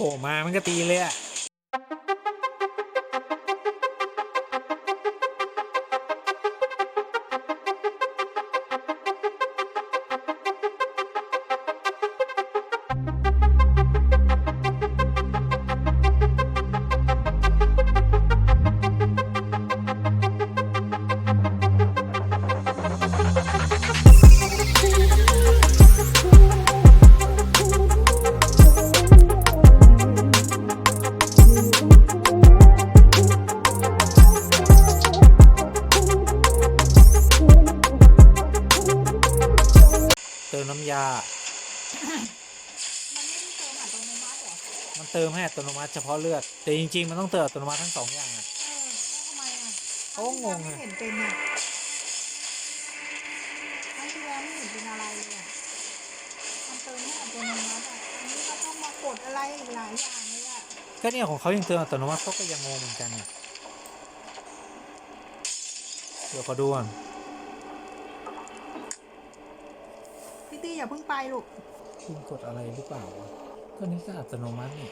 ผล่มามันก็ตีเลยอะ เฉพาะเลือด แต่จริง ๆ มันต้องเติมอัตโนมัติทั้งสองอย่างอะเออแล้วทำไมอะเขาก็งงครั้อะที่แล้วไม่เห็นเป็นอะครั้งที่แล้วไม่เห็นเป็นอะไรเลยอะมันเติมให้อัตโนมัติอะอันนี้ก็ต้องมากดอะไรอีกหลายอย่างเลยอะก็เนี่ยของเขายังเติมอัตโนมัติเขาก็ยังงงเหมือนกันเนี่ยเดี๋ยวขอดูก่อนพี่ตี้อย่าเพิ่งไปลูกคุณกดอะไรหรือเปล่าวะก็นี่ก็อัตโนมัติเนี่ย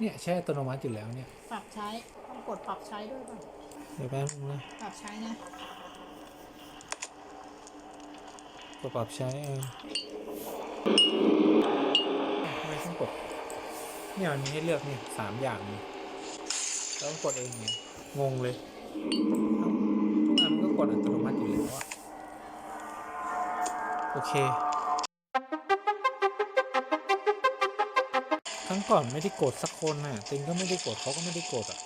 เนี่ยใช้อัตโนมัติอยู่แล้วเนี่ย ปรับใช้ต้องกดปรับใช้ด้วยป่ะเดี๋ยวแป๊บนึงนะปรับใช้นะกดปรับใช้เองทำไมต้องกด เนี่ยมันมีให้เลือกเนี่ยสามอย่างเนี่ยแล้วต้องกดเองเนี่ยงงเลยเอ้าทุกอันมันก็กดอัตโนมัติอยู่แล้วอะโอเค งก่อนไม่ได้กดสักคนน่ะติงก็ไม่ได้กดเขาก็ไม่ได้กดอะ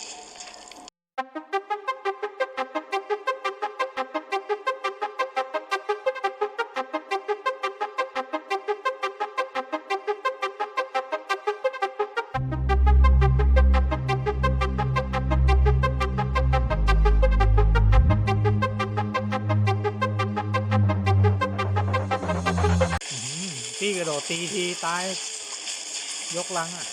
พี่กระโดดตีทีตาย ยกลังอะ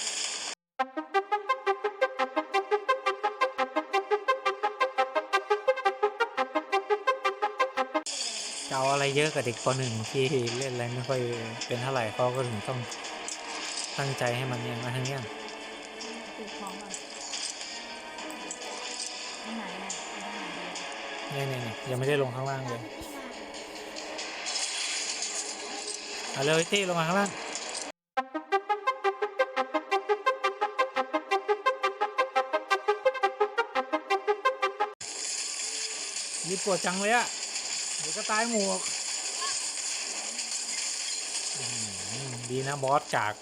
จะเอาอะไรเยอะกับเด็กปหนึ่งที่เล่นอะไรไม่ค่อยเป็นเท่าไหร่เขาก็ถึงต้องตั้งใจให้มันเนี่ยมาทั้งเนี้ยติดของก่อนอันไหนอะอันไหนดีเนี่ยเนี่ยเนี่ยยังไม่ได้ลงข้างล่างเลยเอาเลยตี้ลงมาข้างล่างีปวดจังเลยอะเดี๋ยวก็ตายหมวก ดีนะบอสจาก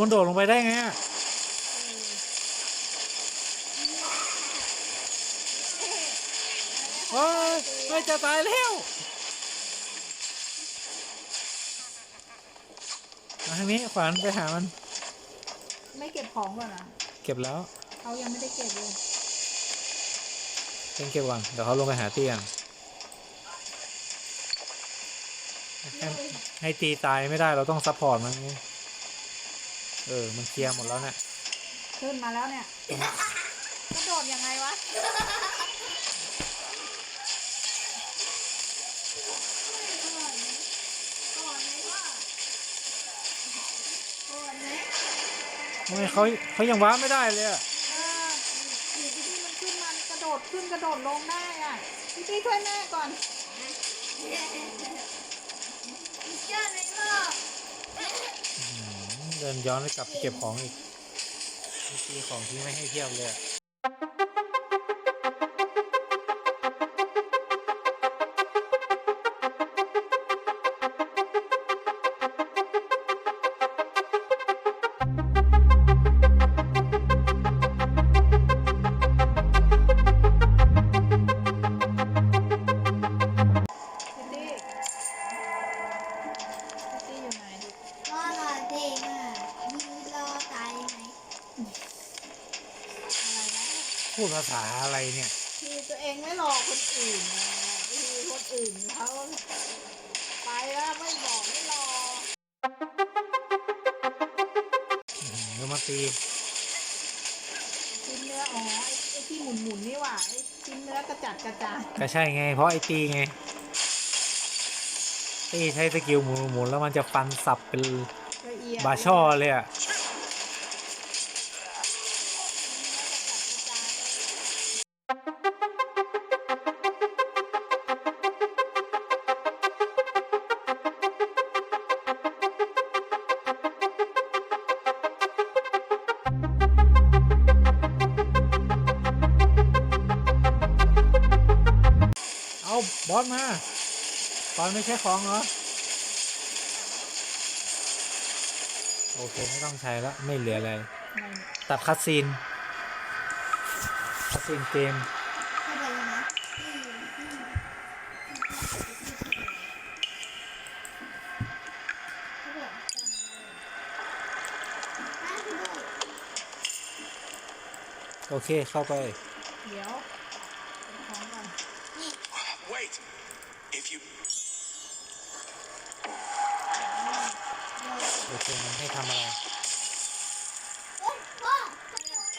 มันโดดลงไปได้ไงอะเฮ้ยไม่จะตายแล้วมาทางนี้ขวานไปหามัน ไม่เก็บของก่อนนะเก็บแล้วเขายังไม่ได้เก็บเลยเป็นเก็บก่อนเดี๋ยวเขาลงไปหาเตียงให้ให้ตีตายไม่ได้เราต้องซัพพอร์ตมันไง เออ มันเคลียร์หมดแล้วเนะี่ยขึ้นมาแล้วเนี่ยกระโดดยังไงวะทำไมเขาเขายังว้าร์ปไม่ได้เลยอะเอออยู่ที่มันขึ้นมันกระโดดขึ้นกระโดดลงได้อะพี่พี่ช่วยแม่ก่อน เดินย้อนไปกลับไปเก็บของอีกมีของที่ไม่ให้เทียบเลย พูดภาษาอะไรเนี่ย คือตัวเองไม่รอคนอื่นนะคือคนอื่นเขาไปแล้วไม่บอกไม่รออื้อหือเดี๋ยวมาตีชิ้นเนื้ออ๋อไอ้ไอ้ที่หมุนหมุนๆนี่หว่าไอ้ชิ้นเนื้อกระจัดกระจายก็ใช่ไง เพราะไอตีไงตีใช้สกิลหมุนหมุนแล้วมันจะฟันสับเป็นละเอียดบาช่อเลยอะ มาตอนไม่ใช่ของเหรอ โอเค ไม่ต้องใช้แล้ว ไม่เหลืออะไร ตัดคัดซีน คัดซีนเกม โอเคเข้าไป เดี๋ยวเอาของก่อน Wait! If you โอเคมันให้ทำอะไรโอ๊ยพ่อ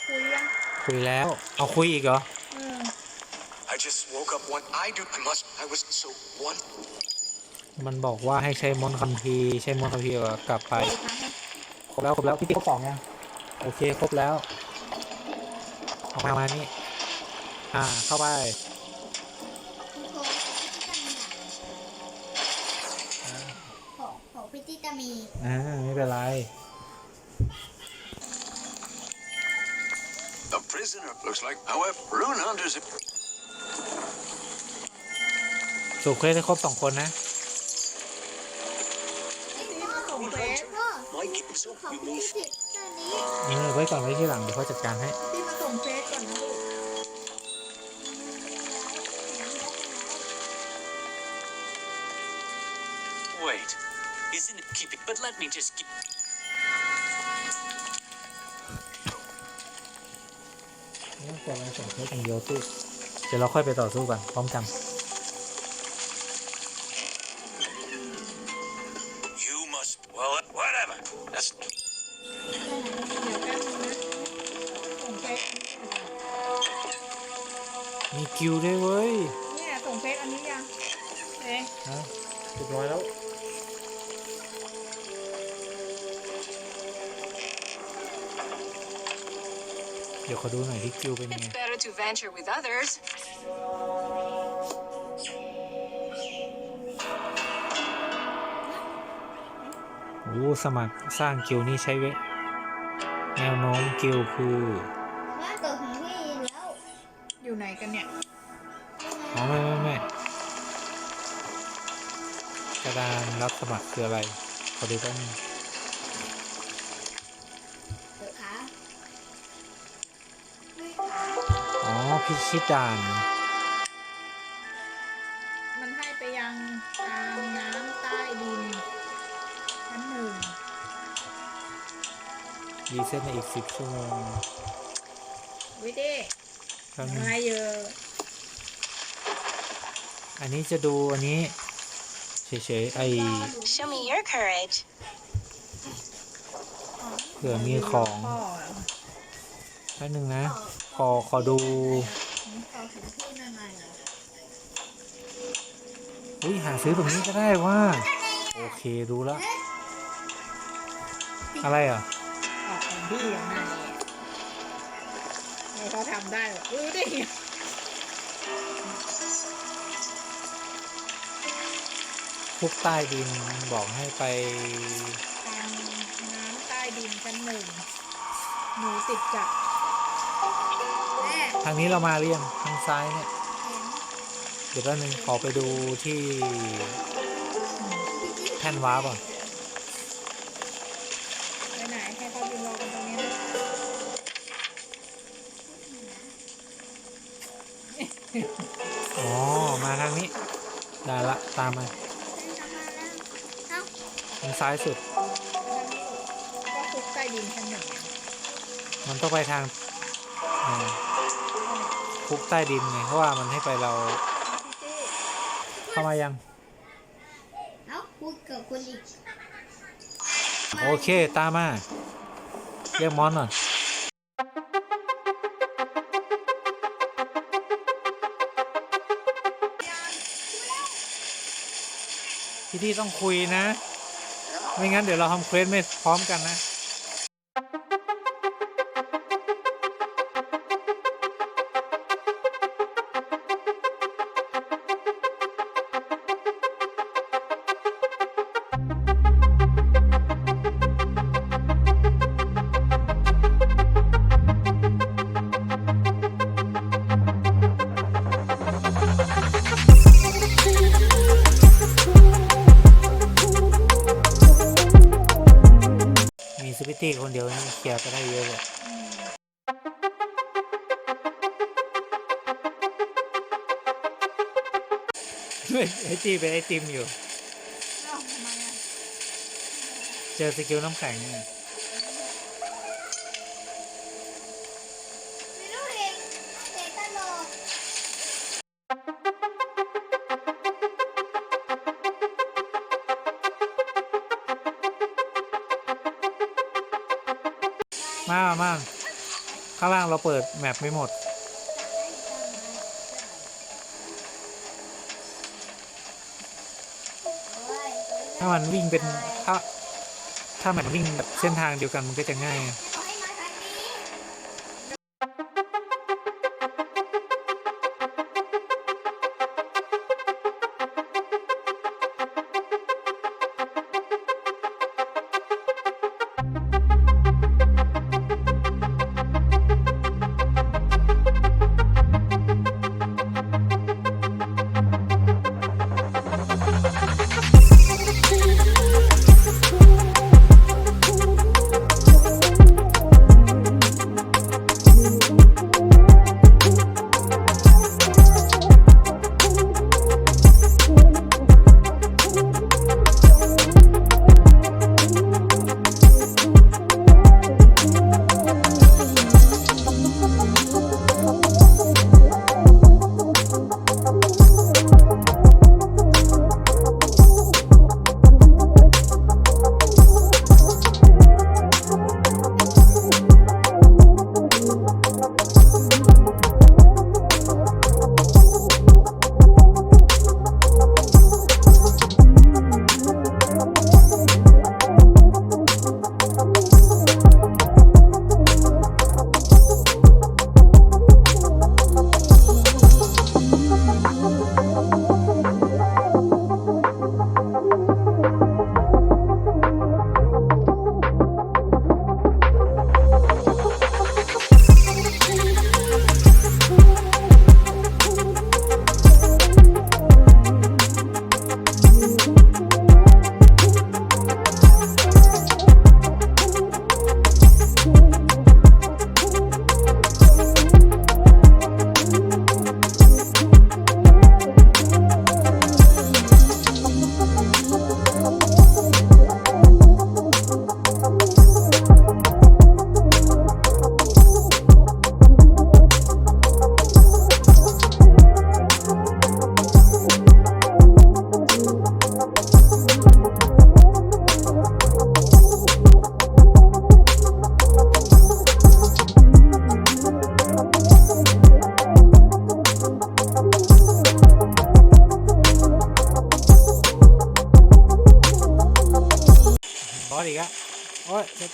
คุยยังคุยแล้ว เอาคุยอีกเหรอเออ I just woke up one I do I must I was so one มันบอกว่าให้ใช้มนต์คัมภีร์ใช้มนต์คัมภีร์แล้วกลับไป คุยครั้งให้ครบแล้วครบแล้วพี่ติ๊กครบสองยังโอเคครบแล้ว ออกมามานี่อ่า เข้าไป เป็นไร A prisoner looks like however rune hunters สุเควสให้ครบสองคนนะนี่มาส่งเฟซพ่อ might get so ของพิ relief. จิตานี้ เออไว้ก่อนไว้ที่หลังเดี๋ยวเขาจัดการให้ที่มาส่งเ let me just keep. นี่แต่เราส่งเควสอย่างเดียวตู้เดี๋ยวเราค่อยไปต่อสู้กันพร้อมกัน You must well whatever. That's เดี๋ยวแป๊บนึงนะส่งเฟซมีคิวด้วยเว้ยเนี่ยส่งเฟซอันนี้ยังเอ๊ะฮะเรียบร้อยแล้ว ยวขอดูหน่อยที่คิวเป็นยังไง It's better to venture with others. โอ้สมัครสร้างกิลนี่ใช้เวแนวโน้มกิลคือว่าเกิดของพี่แล้วอยู่ไหนกันเนี่ย อ๋อไม่ไม่ไม่กระดานรับสมัครคืออะไรขอดูแป๊บนึง พิชิตด่านมันให้ไปยังทางน้ำใต้ดินชั้นหนึ่งรีเซ็ตในอีกสิบชั่วโมงวิเด้แป๊บนึงมาเยอะอันนี้จะดูอันนี้เฉยๆไอ Show me your courage. เผื่อมีของ พ่อ แป๊บนึงนะ ขอขอดูต่อถึงพี่หน่อยๆเหรออุ้ยหาซื้อตรงนี้ก็ได้ว่า โอเคดูแล้ว อะไรอะออกของพี่อย่างไรแล้วเขาทำได้เหรอรู้ได้ไงคุกใต้ดินบอกให้ไปทางน้ำใต้ดินชั้นหนึ่งหนูติดกับ แม่ทางนี้เรามาเรียงทางซ้ายเนี่ย เห็นเดี๋ยวแป๊บนึงขอไปดูที่พิจิตแท่นวาร์ปก่อนไปไหนให้เขายืนรอกันตรงนี้นะอ๋อ มาทางนี้ ได้ละตามมาเอ้าทางซ้ายสุด ก็คุกใต้ดินชั้นหนึ่งมันต้องไปทางอ่า คุกใต้ดินไงเพราะว่ามันให้ไปเราพี่จี้เข้ามายัง เอ้าพูดกับคนอีกโอเค ตามมา เรียกมอนหน่อยพี่ที่ต้องคุยนะ ไม่งั้นเดี๋ยวเราทำเควสไม่พร้อมกันนะ ดียวนี่เคลียร์ไปได้เยอะเลยไอจีเป็นไอติมอยู่ เจอสกิลน้ำแข็งเนี่ยามาข้างล่างเราเปิดแมปไม่หมด ถ้ามันวิ่งเป็นถ้าถ้ามันวิ่งแบบเส้นทางเดียวกันมันก็จะง่าย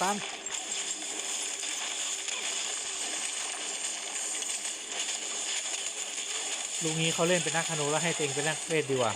ตามลุงนี้เขาเล่นเป็นนักขนูแล้วให้เต็งเป็นนักเวทดีกว่า